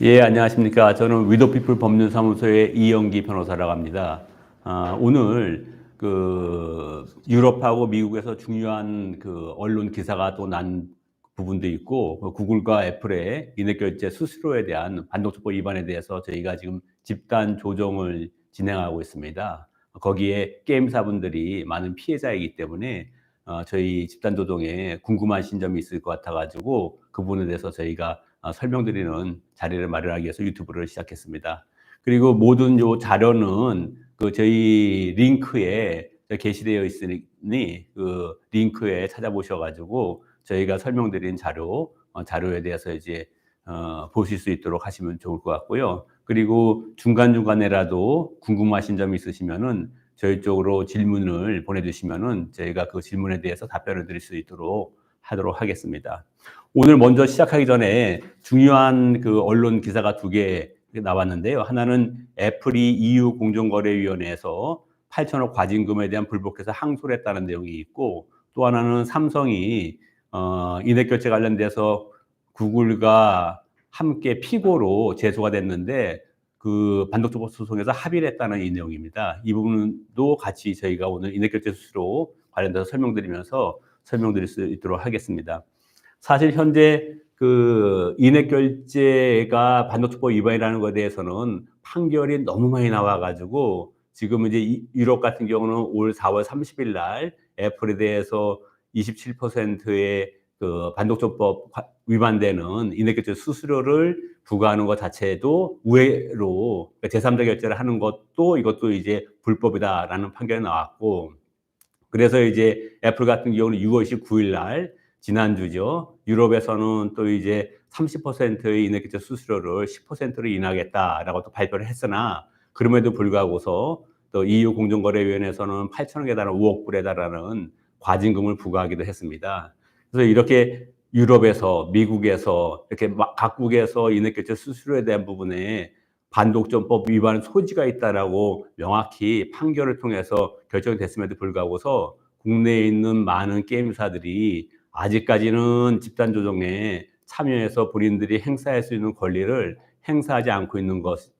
예, 안녕하십니까. 저는 위도피플 법률사무소의 이영기 변호사라고 합니다. 아, 오늘 그 유럽하고 미국에서 중요한 그 언론 기사가 또 난 부분도 있고 그 구글과 애플의 인앱결제 수수료에 대한 반독촉법 위반에 대해서 저희가 지금 집단 조정을 진행하고 있습니다. 거기에 게임사분들이 많은 피해자이기 때문에 어, 저희 집단 조정에 궁금하신 점이 있을 것 같아가지고 그 부분에 대해서 저희가 어, 설명드리는 자리를 마련하기 위해서 유튜브를 시작했습니다. 그리고 모든 요 자료는 그 저희 링크에 게시되어 있으니 그 링크에 찾아보셔가지고 저희가 설명드린 자료 어, 자료에 대해서 이제 어, 보실 수 있도록 하시면 좋을 것 같고요. 그리고 중간 중간에라도 궁금하신 점이 있으시면은 저희 쪽으로 질문을 보내주시면은 저희가 그 질문에 대해서 답변을 드릴 수 있도록 하도록 하겠습니다. 오늘 먼저 시작하기 전에 중요한 그 언론 기사가 두 개 나왔는데요. 하나는 애플이 EU 공정거래위원회에서 8천억 과징금에 대한 불복해서 항소를 했다는 내용이 있고 또 하나는 삼성이 어, 인앱결제 관련돼서 구글과 함께 피고로 제소가 됐는데 그 반독조법 소송에서 합의를 했다는 이 내용입니다. 이 부분도 같이 저희가 오늘 인앱결제 수수료 관련돼서 설명드리면서 설명드릴 수 있도록 하겠습니다. 사실 현재 그 인앱결제가 반독조법 위반이라는 것에 대해서는 판결이 너무 많이 나와가지고 지금 이제 유럽 같은 경우는 올 4월 30일 날 애플에 대해서 27%의 그 반독조법 위반되는 인앱결제 수수료를 부과하는 것 자체도 우회로 제3자 결제를 하는 것도 이것도 이제 불법이다라는 판결이 나왔고 그래서 이제 애플 같은 경우는 6월 19일 날 지난주죠. 유럽에서는 또 이제 30%의 인앱결제 수수료를 10%로 인하겠다라고 또 발표를 했으나 그럼에도 불구하고서 또 EU 공정거래위원회에서는 8천억에 달하는 5억 불에 달하는 과징금을 부과하기도 했습니다. 그래서 이렇게 유럽에서 미국에서 이렇게 각국에서 인앱결제 수수료에 대한 부분에 반독점법 위반 소지가 있다라고 명확히 판결을 통해서 결정됐음에도 불구하고서 국내에 있는 많은 게임사들이 아직까지는 집단 조정에 참여해서 본인들이 행사할 수 있는 권리를 행사하지 않고 있는 것이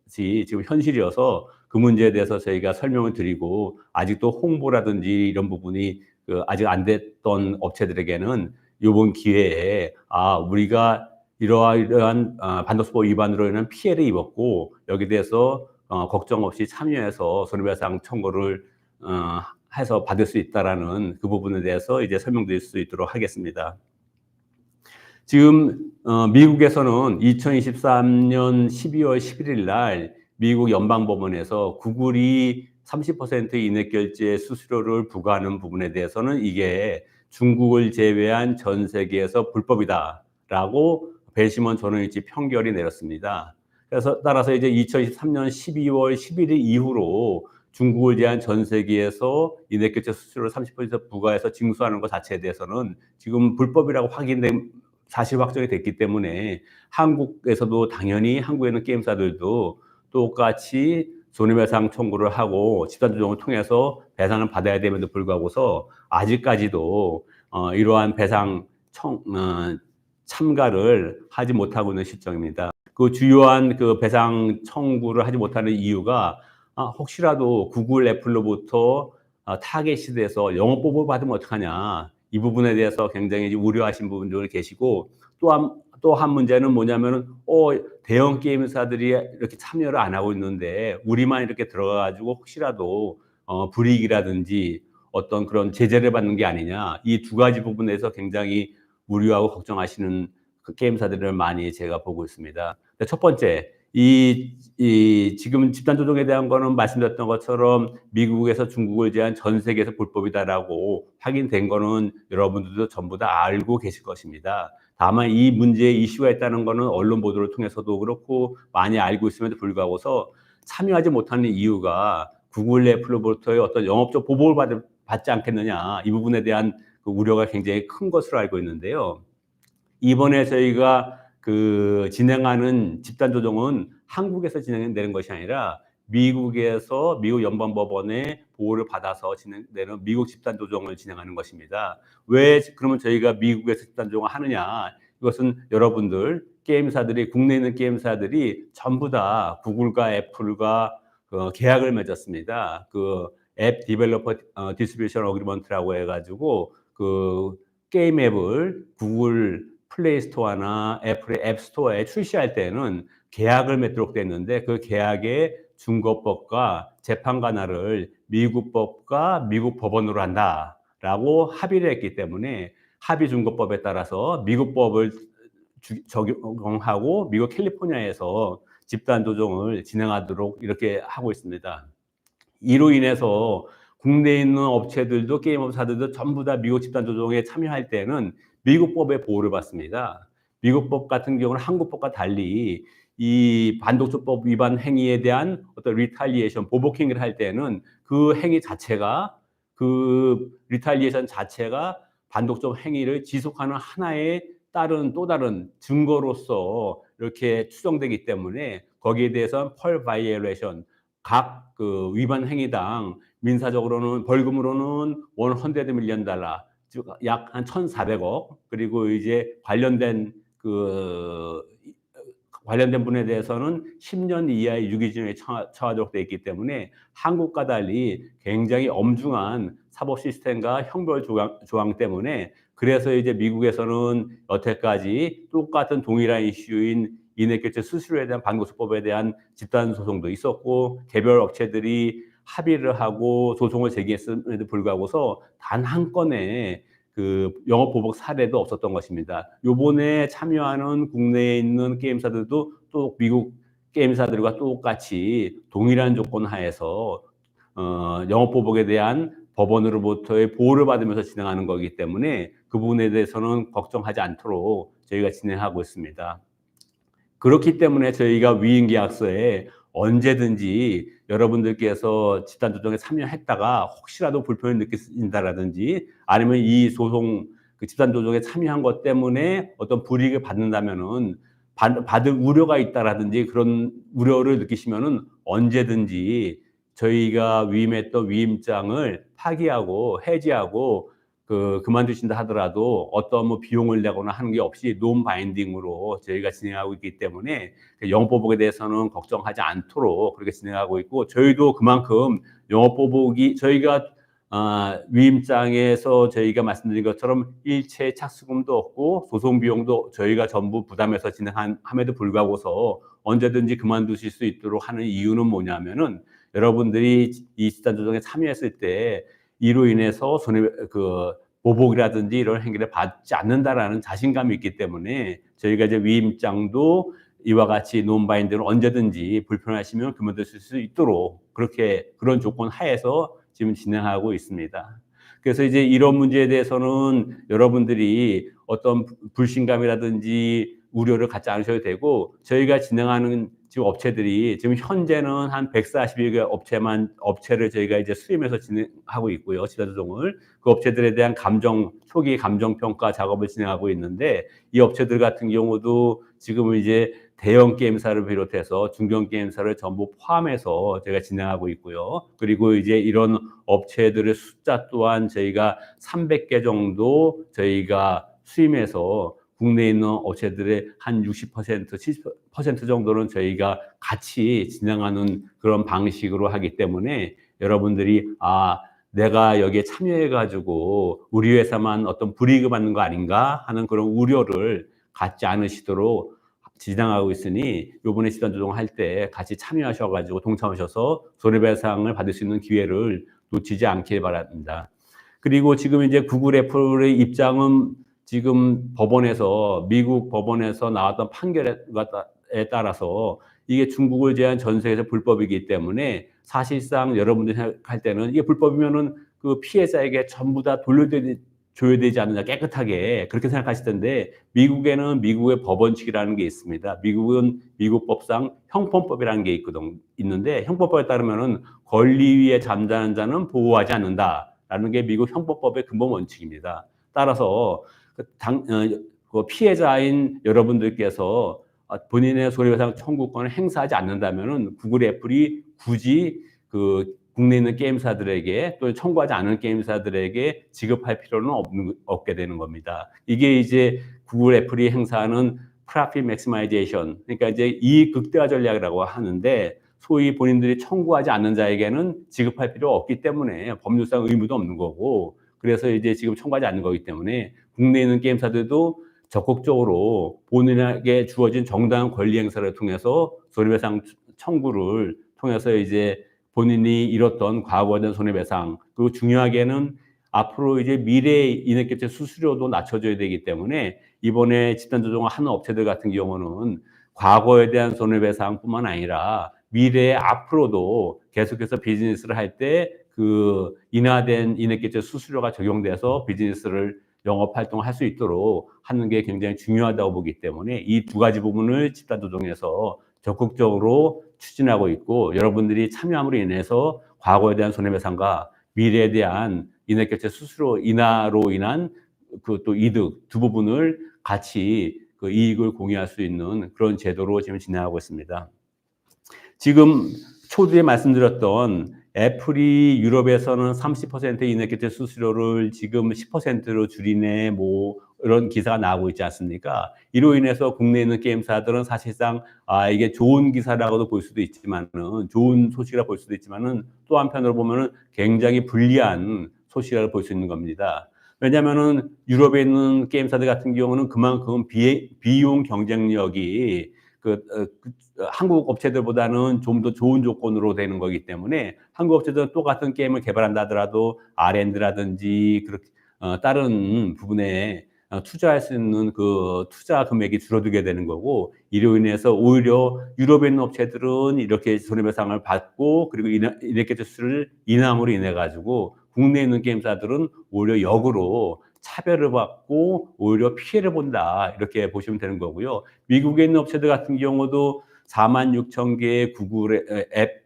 지금 현실이어서 그 문제에 대해서 저희가 설명을 드리고 아직도 홍보라든지 이런 부분이 그 아직 안 됐던 업체들에게는 이번 기회에 아 우리가 이러한 어, 반독수법 위반으로 인한 피해를 입었고 여기 대해서 어, 걱정 없이 참여해서 손해배상 청구를 어, 해서 받을 수 있다라는 그 부분에 대해서 이제 설명드릴 수 있도록 하겠습니다. 지금 어, 미국에서는 2023년 12월 11일 날 미국 연방법원에서 구글이 30% 인액 결제 수수료를 부과하는 부분에 대해서는 이게 중국을 제외한 전 세계에서 불법이다라고 배심원 전원일치 평결이 내렸습니다. 그래서 따라서 이제 2023년 12월 11일 이후로 중국을 제한 전 세계에서 인앱결제 수수료를 30% 부과해서 징수하는 것 자체에 대해서는 지금 불법이라고 확인된 사실 확정이 됐기 때문에 한국에서도 당연히 한국에 있는 게임사들도 똑같이 손해배상 청구를 하고 집단조정을 통해서 배상을 받아야 됨에도 불구하고서 아직까지도 어, 이러한 배상 청, 어, 참가를 하지 못하고 있는 시점입니다. 그 주요한 그 배상 청구를 하지 못하는 이유가 아, 혹시라도 구글 애플로부터 아, 타겟이 돼서 영업 보복을 받으면 어떡하냐 이 부분에 대해서 굉장히 우려하신 분들 계시고 또한 또 한 문제는 뭐냐면은 어 대형 게임사들이 이렇게 참여를 안 하고 있는데 우리만 이렇게 들어가 가지고 혹시라도 어 불이익이라든지 어떤 그런 제재를 받는 게 아니냐 이 두 가지 부분에서 굉장히 우려하고 걱정하시는 그 게임사들을 많이 제가 보고 있습니다. 첫 번째 이, 이 지금 집단 조정에 대한 거는 말씀드렸던 것처럼 미국에서 중국을 제한 전 세계에서 불법이다라고 확인된 거는 여러분들도 전부 다 알고 계실 것입니다. 다만 이 문제에 이슈가 있다는 거는 언론 보도를 통해서도 그렇고 많이 알고 있음에도 불구하고서 참여하지 못하는 이유가 구글 애플로부터의 어떤 영업적 보복을 받, 받지 않겠느냐 이 부분에 대한 그 우려가 굉장히 큰 것으로 알고 있는데요. 이번에 저희가 그 진행하는 집단 조정은 한국에서 진행되는 것이 아니라 미국에서 미국 연방법원의 보호를 받아서 진행되는 미국 집단 조정을 진행하는 것입니다. 왜 그러면 저희가 미국에서 집단 조정을 하느냐? 이것은 여러분들 게임사들이 국내에 있는 게임사들이 전부 다 구글과 애플과 그 계약을 맺었습니다. 그 앱 디벨로퍼 어, 디스트리뷰션 어그리먼트라고 해가지고 그 게임 앱을 구글 플레이 스토어나 애플의 앱 스토어에 출시할 때는 계약을 맺도록 됐는데 그 계약에 중거법과 재판 관할을 미국 법과 미국 법원으로 한다라고 합의를 했기 때문에 합의 중거법에 따라서 미국 법을 주- 적용하고 미국 캘리포니아에서 집단 조정을 진행하도록 이렇게 하고 있습니다. 이로 인해서 국내에 있는 업체들도 게임 업사들도 전부 다 미국 집단 조정에 참여할 때는 미국 법의 보호를 받습니다. 미국 법 같은 경우는 한국 법과 달리 이 반독점법 위반 행위에 대한 어떤 리탈리에이션 보복 행위를 할 때는 그 행위 자체가 그 리탈리에이션 자체가 반독점 행위를 지속하는 하나의 다른 또 다른 증거로서 이렇게 추정되기 때문에 거기에 대해서는 펄 바이에레이션 각 그 위반 행위당 민사적으로는 벌금으로는 원 헌데드 밀리언 달러 즉 약 한 1,400억. 그리고 이제 관련된 그 관련된 분에 대해서는 10년 이하의 유기징역에 처하- 처하도록 되어 있기 때문에 한국과 달리 굉장히 엄중한 사법 시스템과 형벌 조항, 조항 때문에 그래서 이제 미국에서는 여태까지 똑같은 동일한 이슈인 인해결제 수수료에 대한 반고소법에 대한 집단 소송도 있었고 개별 업체들이 합의를 하고 소송을 제기했음에도 불구하고서 단 한 건의 그 영업 보복 사례도 없었던 것입니다. 요번에 참여하는 국내에 있는 게임사들도 또 미국 게임사들과 똑같이 동일한 조건 하에서 어, 영업 보복에 대한 법원으로부터의 보호를 받으면서 진행하는 거기 때문에 그 부분에 대해서는 걱정하지 않도록 저희가 진행하고 있습니다. 그렇기 때문에 저희가 위임계약서에 언제든지 여러분들께서 집단 조정에 참여했다가 혹시라도 불편을 느끼신다라든지 아니면 이 소송 그 집단 조정에 참여한 것 때문에 어떤 불이익을 받는다면은 받- 받을 우려가 있다라든지 그런 우려를 느끼시면은 언제든지 저희가 위임했던 위임장을 파기하고 해지하고 그 그만두신다 하더라도 어떤 뭐 비용을 내거나 하는 게 없이 논 바인딩으로 저희가 진행하고 있기 때문에 그 영업 보복에 대해서는 걱정하지 않도록 그렇게 진행하고 있고 저희도 그만큼 영업 보복이 저희가 아, 위임장에서 저희가 말씀드린 것처럼 일체 착수금도 없고 소송 비용도 저희가 전부 부담해서 진행함에도 불구하고서 언제든지 그만두실 수 있도록 하는 이유는 뭐냐면은 여러분들이 이 집단 조정에 참여했을 때 이로 인해서 손해 그 보복이라든지 이런 행위를 받지 않는다라는 자신감이 있기 때문에 저희가 이제 위임장도 이와 같이 논바인드는 언제든지 불편하시면 그만두실 수 있도록 그렇게 그런 조건 하에서 지금 진행하고 있습니다. 그래서 이제 이런 문제에 대해서는 여러분들이 어떤 불신감이라든지 우려를 갖지 않으셔도 되고 저희가 진행하는 지금 업체들이 지금 현재는 한 140여 개 업체만 업체를 저희가 이제 수임해서 진행하고 있고요. 지자조정을 그 업체들에 대한 감정 초기 감정 평가 작업을 진행하고 있는데 이 업체들 같은 경우도 지금은 이제 대형 게임사를 비롯해서 중견 게임사를 전부 포함해서 저희가 진행하고 있고요. 그리고 이제 이런 업체들의 숫자 또한 저희가 300개 정도 저희가 수임해서 국내에 있는 업체들의 한 60%, 70% 정도는 저희가 같이 진행하는 그런 방식으로 하기 때문에 여러분들이 아, 내가 여기에 참여해가지고 우리 회사만 어떤 불이익을 받는 거 아닌가 하는 그런 우려를 갖지 않으시도록 진행하고 있으니 요번에 집단 조정할 때 같이 참여하셔가지고 동참하셔서 손해배상을 받을 수 있는 기회를 놓치지 않길 바랍니다. 그리고 지금 이제 구글 애플의 입장은 지금 법원에서 미국 법원에서 나왔던 판결에 따라서 이게 중국을 제한 전 세계에서 불법이기 때문에 사실상 여러분들이 생각할 때는 이게 불법이면은 그 피해자에게 전부 다 돌려드리 줘야 되지 않느냐 깨끗하게 그렇게 생각하실 텐데 미국에는 미국의 법원칙이라는 게 있습니다. 미국은 미국 법상 형법법이라는 게 있거든 있는데 형법법에 따르면은 권리 위에 잠자는 자는 보호하지 않는다라는 게 미국 형법법의 근본 원칙입니다. 따라서 그 당, 어, 그 피해자인 여러분들께서 본인의 손해배상 청구권을 행사하지 않는다면은 구글 애플이 굳이 그 국내에 있는 게임사들에게 또 청구하지 않은 게임사들에게 지급할 필요는 없는, 없게 되는 겁니다. 이게 이제 구글 애플이 행사하는 profit maximization 그러니까 이제 이익 극대화 전략이라고 하는데 소위 본인들이 청구하지 않는 자에게는 지급할 필요 없기 때문에 법률상 의무도 없는 거고 그래서 이제 지금 청구하지 않는 거기 때문에 국내에 있는 게임사들도 적극적으로 본인에게 주어진 정당한 권리 행사를 통해서 손해배상 청구를 통해서 이제 본인이 잃었던 과거에 대한 손해배상 그리고 중요하게는 앞으로 이제 미래 인해결제 수수료도 낮춰줘야 되기 때문에 이번에 집단 조정을 하는 업체들 같은 경우는 과거에 대한 손해배상뿐만 아니라 미래에 앞으로도 계속해서 비즈니스를 할 때 그 인하된 인해결제 수수료가 적용돼서 비즈니스를 영업 활동을 할 수 있도록 하는 게 굉장히 중요하다고 보기 때문에 이 두 가지 부분을 집단 조정에서 적극적으로 추진하고 있고 여러분들이 참여함으로 인해서 과거에 대한 손해배상과 미래에 대한 인해결제 수수료 인하로 인한 그 또 이득 두 부분을 같이 그 이익을 공유할 수 있는 그런 제도로 지금 진행하고 있습니다. 지금 초두에 말씀드렸던 애플이 유럽에서는 30% 인해결제 수수료를 지금 10%로 줄이네 뭐 이런 기사가 나오고 있지 않습니까? 이로 인해서 국내에 있는 게임사들은 사실상 아 이게 좋은 기사라고도 볼 수도 있지만은 좋은 소식이라 볼 수도 있지만은 또 한편으로 보면은 굉장히 불리한 소식이라고 볼 수 있는 겁니다. 왜냐하면은 유럽에 있는 게임사들 같은 경우는 그만큼 비, 비용 경쟁력이 그, 어, 그 한국 업체들보다는 좀 더 좋은 조건으로 되는 거기 때문에 한국 업체들은 똑같은 게임을 개발한다 하더라도 R&D라든지 그렇게 어, 다른 부분에 어, 투자할 수 있는 그 투자 금액이 줄어들게 되는 거고 이로 인해서 오히려 유럽에 있는 업체들은 이렇게 손해배상을 받고 그리고 인해결제수를 인함으로 인해 가지고 국내에 있는 게임사들은 오히려 역으로 차별을 받고 오히려 피해를 본다 이렇게 보시면 되는 거고요. 미국에 있는 업체들 같은 경우도 4만 6천 개의 구글의 앱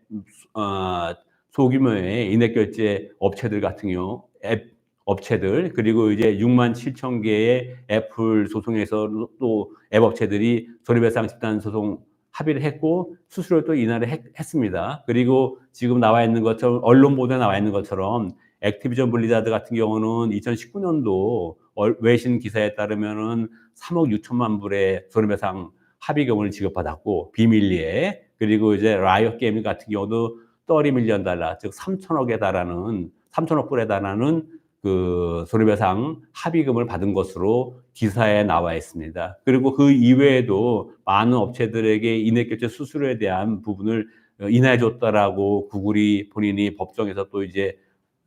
어, 소규모의 인앱 결제 업체들 같은 경우 앱 업체들 그리고 이제 6만 7천 개의 애플 소송에서 또 앱 업체들이 손해배상 집단 소송 합의를 했고 수수료 또 인하를 했, 습니다 그리고 지금 나와 있는 것처럼 언론 보도에 나와 있는 것처럼 액티비전 블리자드 같은 경우는 2019년도 외신 기사에 따르면은 3억 6천만 불의 손해배상 합의금을 지급받았고 비밀리에 그리고 이제 라이엇 게임 같은 경우도 30 밀리언 달러 즉 3천억에 달하는 3천억 불에 달하는 그 손해배상 합의금을 받은 것으로 기사에 나와 있습니다. 그리고 그 이외에도 많은 업체들에게 인해결제 수수료에 대한 부분을 인하해 줬다라고 구글이 본인이 법정에서 또 이제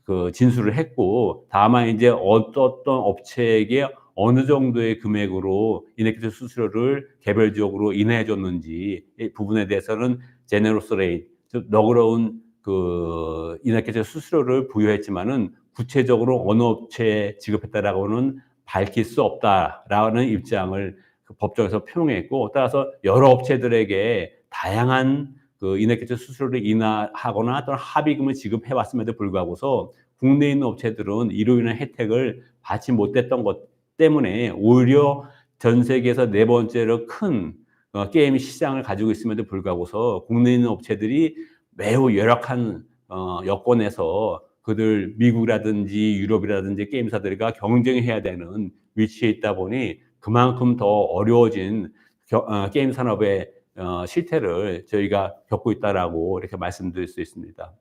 그 진술을 했고 다만 이제 어떤 업체에게 어느 정도의 금액으로 인해결제 수수료를 개별적으로 인해해 줬는지 이 부분에 대해서는 제네로스 레이트 즉 너그러운 그 인해결제 수수료를 부여했지만은 구체적으로 어느 업체에 지급했다라고는 밝힐 수 없다라는 입장을 그 법정에서 표명했고 따라서 여러 업체들에게 다양한 그 인해결제 수수료를 인하하거나 또는 합의금을 지급해 왔음에도 불구하고서 국내에 있는 업체들은 이로 인한 혜택을 받지 못했던 것 때문에 오히려 전 세계에서 네 번째로 큰 어, 게임 시장을 가지고 있음에도 불구하고서 국내에 있는 업체들이 매우 열악한 어, 여건에서 그들 미국이라든지 유럽이라든지 게임사들과 경쟁해야 되는 위치에 있다 보니 그만큼 더 어려워진 겨, 어, 게임 산업의 어, 실태를 저희가 겪고 있다라고 이렇게 말씀드릴 수 있습니다.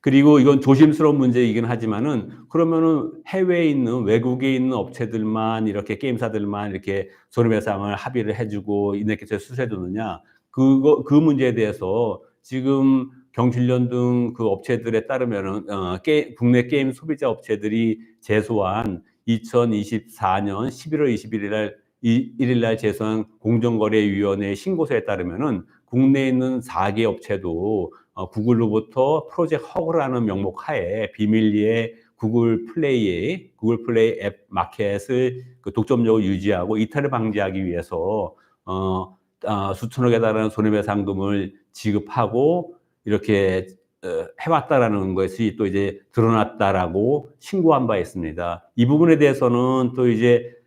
그리고 이건 조심스러운 문제이긴 하지만은 그러면은 해외에 있는 외국에 있는 업체들만 이렇게 게임사들만 이렇게 손해배상을 합의를 해주고 인내결제 수수해두느냐 그거 그 문제에 대해서 지금 경실련 등 그 업체들에 따르면은 어, 게, 국내 게임 소비자 업체들이 제소한 2024년 11월 21일 날 1일 날 제소한 공정거래위원회 신고서에 따르면은 국내에 있는 4개 업체도 어, 구글로부터 프로젝트 허그라는 명목 하에 비밀리에 구글 플레이의 구글 플레이 앱 마켓을 그 독점적으로 유지하고 이탈을 방지하기 위해서 어, 어, 수천억에 달하는 손해배상금을 지급하고 이렇게 어, 해왔다라는 것이 또 이제 드러났다라고 신고한 바 있습니다. 이 부분에 대해서는 또 이제 그,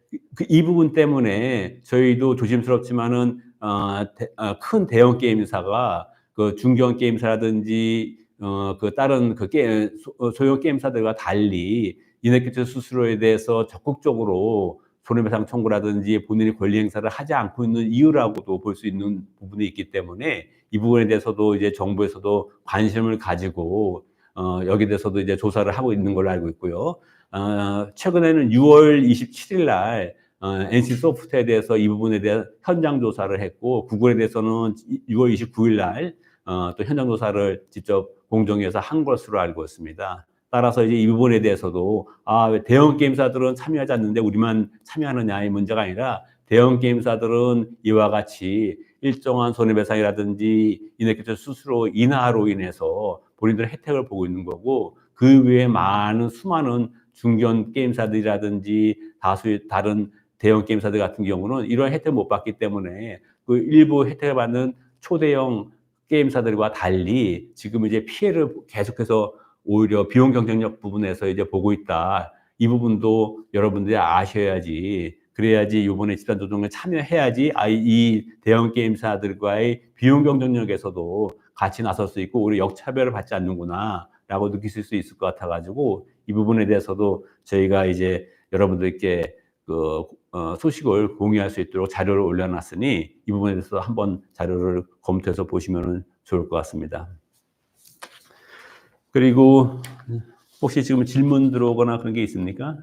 이 부분 때문에 저희도 조심스럽지만은 어, 대, 어, 큰 대형 게임사가 그 중견 게임사라든지 어, 그 다른 그 게임, 소, 형 게임사들과 달리 인해결제 수수료에 대해서 적극적으로 손해배상 청구라든지 본인이 권리 행사를 하지 않고 있는 이유라고도 볼 수 있는 부분이 있기 때문에 이 부분에 대해서도 이제 정부에서도 관심을 가지고 어, 여기에 대해서도 이제 조사를 하고 있는 걸로 알고 있고요. 어, 최근에는 6월 27일 날 어, NC 소프트에 대해서 이 부분에 대한 현장 조사를 했고 구글에 대해서는 6월 29일 날 어, 또 현장 조사를 직접 공정위에서 한 것으로 알고 있습니다. 따라서 이제 이 부분에 대해서도 아, 왜 대형 게임사들은 참여하지 않는데 우리만 참여하느냐 이 문제가 아니라 대형 게임사들은 이와 같이 일정한 손해배상이라든지 인해결제 수수료 인하로 인해서 본인들 혜택을 보고 있는 거고 그 외에 많은 수많은 중견 게임사들이라든지 다수의 다른 대형 게임사들 같은 경우는 이런 혜택을 못 받기 때문에 그 일부 혜택을 받는 초대형 게임사들과 달리 지금 이제 피해를 계속해서 오히려 비용 경쟁력 부분에서 이제 보고 있다. 이 부분도 여러분들이 아셔야지. 그래야지 이번에 집단 조정에 참여해야지 아, 이 대형 게임사들과의 비용 경쟁력에서도 같이 나설 수 있고 우리 역차별을 받지 않는구나 라고 느끼실 수 있을 것 같아가지고 이 부분에 대해서도 저희가 이제 여러분들께 그 어, 소식을 공유할 수 있도록 자료를 올려놨으니 이 부분에 대해서 한번 자료를 검토해서 보시면 좋을 것 같습니다. 그리고 혹시 지금 질문 들어오거나 그런 게 있습니까?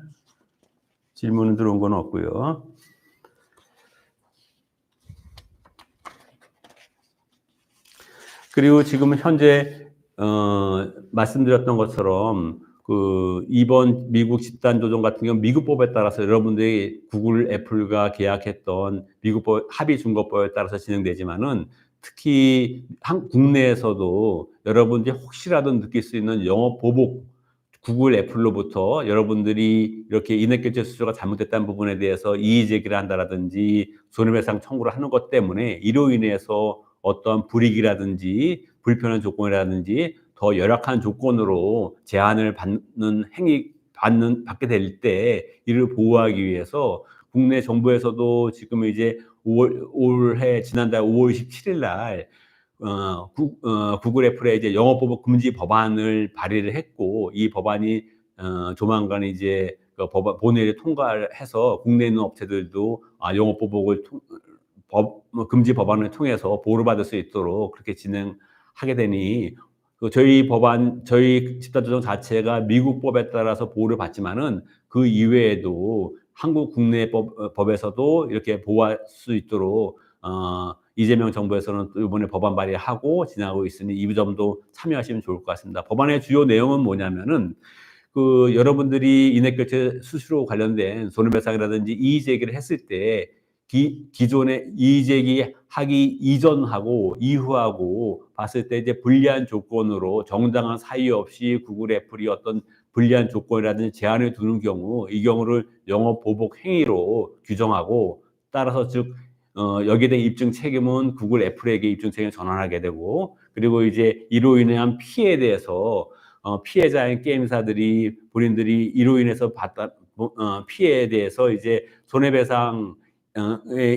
질문 들어온 건 없고요. 그리고 지금 현재 어, 말씀드렸던 것처럼 그 이번 미국 집단 조정 같은 경우 미국법에 따라서 여러분들이 구글, 애플과 계약했던 미국법 합의 준거법에 따라서 진행되지만은 특히 한 국내에서도 여러분들이 혹시라도 느낄 수 있는 영업 보복 구글, 애플로부터 여러분들이 이렇게 인해결제 수수료가 잘못됐다는 부분에 대해서 이의 제기를 한다라든지 손해배상 청구를 하는 것 때문에 이로 인해서 어떤 불이익이라든지 불편한 조건이라든지 더 열악한 조건으로 제한을 받는 행위 받는 받게 될 때 이를 보호하기 위해서 국내 정부에서도 지금 이제 5월 올해 지난달 5월 27일 날 어, 구, 어, 구글 애플의 이제 영업 보복 금지 법안을 발의를 했고 이 법안이 어, 조만간 이제 그 법안 본회의를 통과를 해서 국내에 있는 업체들도 아, 영업 보복을 통, 법뭐 금지 법안을 통해서 보호를 받을 수 있도록 그렇게 진행 하게 되니 그 저희 법안, 저희 집단조정 자체가 미국 법에 따라서 보호를 받지만은 그 이외에도 한국 국내 법, 어, 법에서도 이렇게 보호할 수 있도록 어, 이재명 정부에서는 또 이번에 법안 발의하고 진행하고 있으니 이 점도 참여하시면 좋을 것 같습니다. 법안의 주요 내용은 뭐냐면은 그 여러분들이 인해결제 수수료 관련된 손해배상이라든지 이의 제기를 했을 때 기, 기존에 이의제기 하기 이전하고 이후하고 봤을 때 이제 불리한 조건으로 정당한 사유 없이 구글 애플이 어떤 불리한 조건이라든지 제한을 두는 경우 이 경우를 영업 보복 행위로 규정하고 따라서 즉 어, 여기에 대한 입증 책임은 구글 애플에게 입증 책임을 전환하게 되고 그리고 이제 이로 인한 피해에 대해서 어, 피해자인 게임사들이 본인들이 이로 인해서 받다 어, 피해에 대해서 이제 손해배상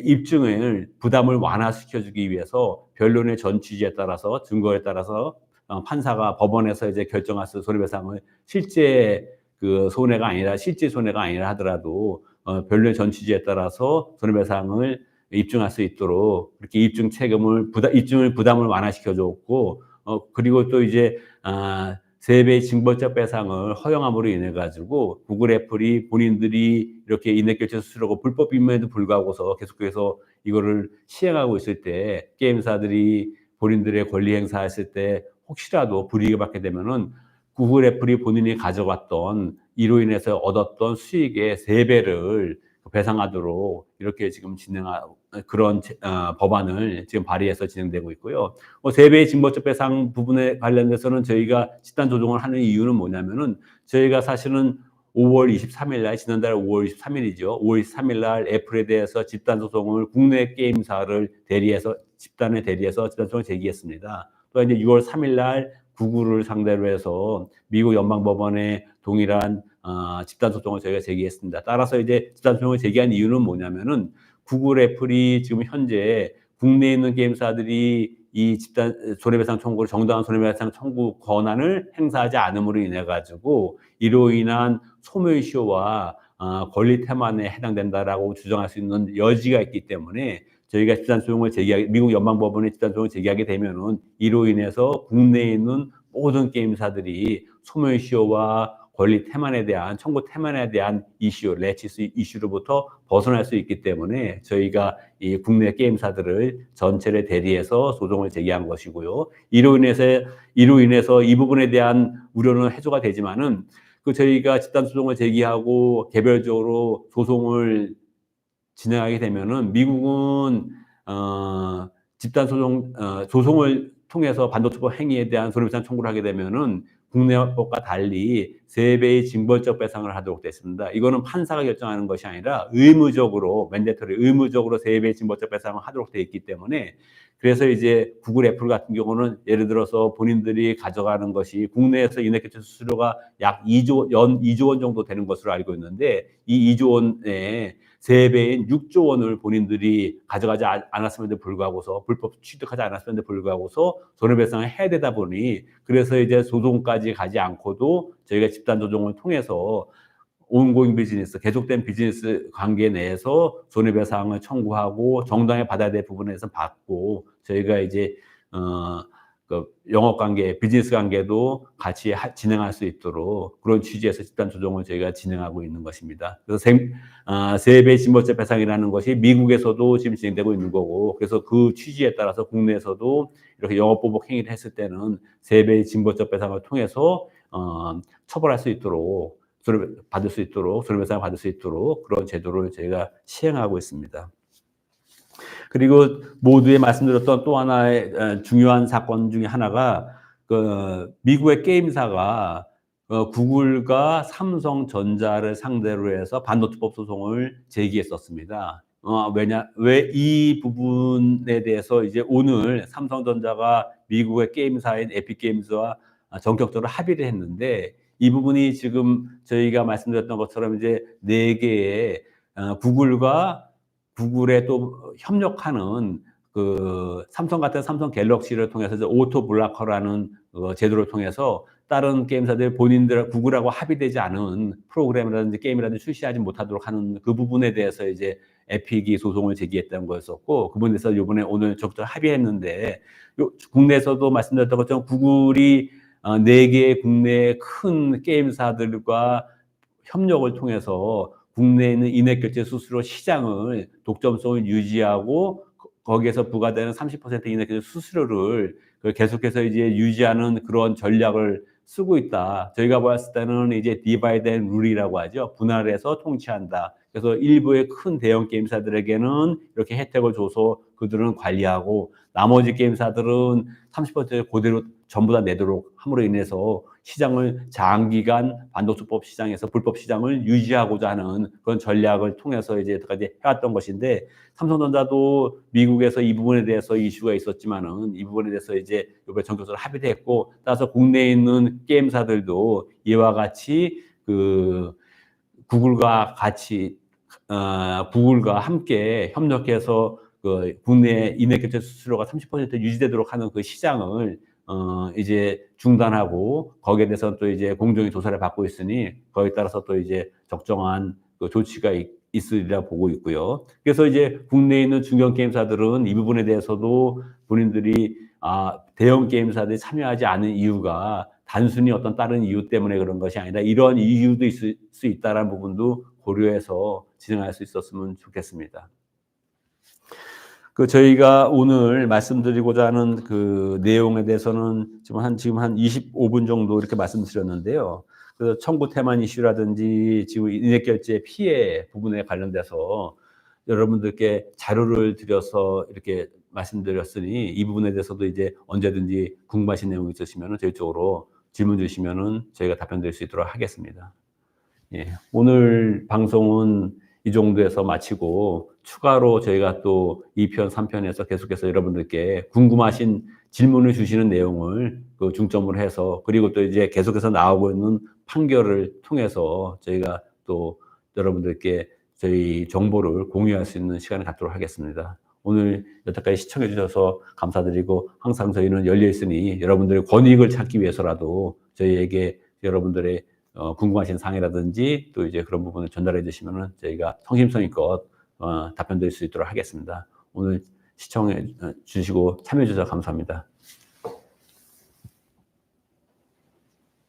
입증을 부담을 완화시켜주기 위해서 변론의 전 취지에 따라서 증거에 따라서 어, 판사가 법원에서 이제 결정할 수 손해배상을 실제 그 손해가 아니라 실제 손해가 아니라 하더라도 어, 변론의 전 취지에 따라서 손해배상을 입증할 수 있도록 그렇게 입증 책임을 부담 입증을 부담을 완화시켜 줬고 어 그리고 또 이제 아 세배 징벌적 배상을 허용함으로 인해 가지고 구글 애플이 본인들이 이렇게 인해결제 수수료고 불법임에도 불구하고서 계속해서 이거를 시행하고 있을 때 게임사들이 본인들의 권리 행사했을 때 혹시라도 불이익을 받게 되면은 구글 애플이 본인이 가져갔던 이로 인해서 얻었던 수익의 세 배를 배상하도록 이렇게 지금 진행하고 그런 어, 법안을 지금 발의해서 진행되고 있고요. 뭐 세배의 징벌적 배상 부분에 관련돼서는 저희가 집단 조정을 하는 이유는 뭐냐면은 저희가 사실은 5월 23일 날 지난달 5월 23일이죠. 5월 23일 날 애플에 대해서 집단 소송을 국내 게임사를 대리해서 집단에 대리해서 집단 소송을 제기했습니다. 또 이제 6월 3일 날 구글을 상대로 해서 미국 연방법원에 동일한 어, 집단 소송을 저희가 제기했습니다. 따라서 이제 집단 소송을 제기한 이유는 뭐냐면은 구글, 애플이 지금 현재 국내에 있는 게임사들이 이 집단 손해배상 청구를 정당한 손해배상 청구 권한을 행사하지 않음으로 인해 가지고 이로 인한 소멸시효와 어, 권리 태만에 해당된다라고 주장할 수 있는 여지가 있기 때문에 저희가 집단 소송을 제기하게 미국 연방 법원에 집단 소송을 제기하게 되면은 이로 인해서 국내에 있는 모든 게임사들이 소멸시효와 권리 태만에 대한 청구 태만에 대한 이슈, 레치스 이슈로부터 벗어날 수 있기 때문에 저희가 이 국내 게임사들을 전체를 대리해서 소송을 제기한 것이고요. 이로 인해서 이로 인해서 이 부분에 대한 우려는 해소가 되지만은 그 저희가 집단 소송을 제기하고 개별적으로 소송을 진행하게 되면은 미국은 어 집단 소송 어 소송을 통해서 반도체법 행위에 대한 손해배상 청구를 하게 되면은 국내 법과 달리 세 배의 징벌적 배상을 하도록 됐습니다. 이거는 판사가 결정하는 것이 아니라 의무적으로 맨데터리 의무적으로 세 배의 징벌적 배상을 하도록 돼 있기 때문에 그래서 이제 구글 애플 같은 경우는 예를 들어서 본인들이 가져가는 것이 국내에서 인해결제 수수료가 약 2조 연 2조 원 정도 되는 것으로 알고 있는데 이 2조 원의 세 배인 6조 원을 본인들이 가져가지 아- 않았음에도 불구하고서 불법 취득하지 않았음에도 불구하고서 손해배상을 해야 되다 보니 그래서 이제 소송까지 가지 않고도 저희가 집단 조정을 통해서 온고잉 비즈니스, 계속된 비즈니스 관계 내에서 손해배상을 청구하고 정당히 받아야 될 부분에서 받고 저희가 이제 어, 그 영업 관계, 비즈니스 관계도 같이 하- 진행할 수 있도록 그런 취지에서 집단 조정을 저희가 진행하고 있는 것입니다. 그래서 생, 아, 세배 진보세 배상이라는 것이 미국에서도 지금 진행되고 있는 거고, 그래서 그 취지에 따라서 국내에서도 이렇게 영업 보복 행위를 했을 때는 세배 진보적 배상을 통해서 어, 처벌할 수 있도록 받을 수 있도록 손해배상을 받을 수 있도록 그런 제도를 저희가 시행하고 있습니다. 그리고 모두에 말씀드렸던 또 하나의 어, 중요한 사건 중에 하나가 그 미국의 게임사가 어, 구글과 삼성전자를 상대로 해서 반도체법 소송을 제기했었습니다. 어, 왜냐, 왜 이 부분에 대해서 이제 오늘 삼성전자가 미국의 게임사인 에픽게임즈와 전격적으로 합의를 했는데 이 부분이 지금 저희가 말씀드렸던 것처럼 이제 네 개의 어, 구글과 구글에 또 협력하는 그 삼성 같은 삼성 갤럭시를 통해서 오토 블라커라는 어, 제도를 통해서 다른 게임사들 본인들 구글하고 합의되지 않은 프로그램이라든지 게임이라든지 출시하지 못하도록 하는 그 부분에 대해서 이제 에픽이 소송을 제기했다는 거였었고 그 부분에 대해서 이번에 오늘 적절 합의했는데 요, 국내에서도 말씀드렸던 것처럼 구글이 어, 네 개의 국내 큰 게임사들과 협력을 통해서 국내에 있는 인액 결제 수수료 시장을 독점성을 유지하고 거- 거기에서 부과되는 30% 인액 결제 수수료를 그 계속해서 이제 유지하는 그런 전략을 쓰고 있다. 저희가 봤을 때는 이제 디바이드 앤 룰이라고 하죠. 분할해서 통치한다. 그래서 일부의 큰 대형 게임사들에게는 이렇게 혜택을 줘서 그들은 관리하고 나머지 게임사들은 30% 그대로 전부 다 내도록 함으로 인해서 시장을 장기간 반도체법 시장에서 불법 시장을 유지하고자 하는 그런 전략을 통해서 이제 여태까지 해왔던 것인데 삼성전자도 미국에서 이 부분에 대해서 이슈가 있었지만은 이 부분에 대해서 이제 이번에 전격적으로 합의도 했고 따라서 국내에 있는 게임사들도 이와 같이 그 구글과 같이 어, 구글과 함께 협력해서 그 국내 인해 결제 수수료가 30% 유지되도록 하는 그 시장을 어 이제 중단하고 거기에 대해서 또 이제 공정위 조사를 받고 있으니 거기에 따라서 또 이제 적정한 그 조치가 있, 있으리라 보고 있고요. 그래서 이제 국내에 있는 중견 게임사들은 이 부분에 대해서도 본인들이 아 대형 게임사들이 참여하지 않은 이유가 단순히 어떤 다른 이유 때문에 그런 것이 아니라 이런 이유도 있을 수 있다라는 부분도 고려해서 진행할 수 있었으면 좋겠습니다. 그 저희가 오늘 말씀드리고자 하는 그 내용에 대해서는 지금 한 지금 한 25분 정도 이렇게 말씀드렸는데요. 그래서 청구 태만 이슈라든지 지금 인액결제 피해 부분에 관련돼서 여러분들께 자료를 드려서 이렇게 말씀드렸으니 이 부분에 대해서도 이제 언제든지 궁금하신 내용이 있으시면 저희 쪽으로 질문 주시면은 저희가 답변 드릴 수 있도록 하겠습니다. 예, 오늘 방송은 이 정도에서 마치고 추가로 저희가 또 2편, 3편에서 계속해서 여러분들께 궁금하신 질문을 주시는 내용을 그 중점으로 해서 그리고 또 이제 계속해서 나오고 있는 판결을 통해서 저희가 또 여러분들께 저희 정보를 공유할 수 있는 시간을 갖도록 하겠습니다. 오늘 여태까지 시청해 주셔서 감사드리고 항상 저희는 열려 있으니 여러분들의 권익을 찾기 위해서라도 저희에게 여러분들의 어, 궁금하신 사항이라든지 또 이제 그런 부분을 전달해 주시면은 저희가 성심성의껏 어, 답변 드릴 수 있도록 하겠습니다. 오늘 시청해 주시고 참여해 주셔서 감사합니다.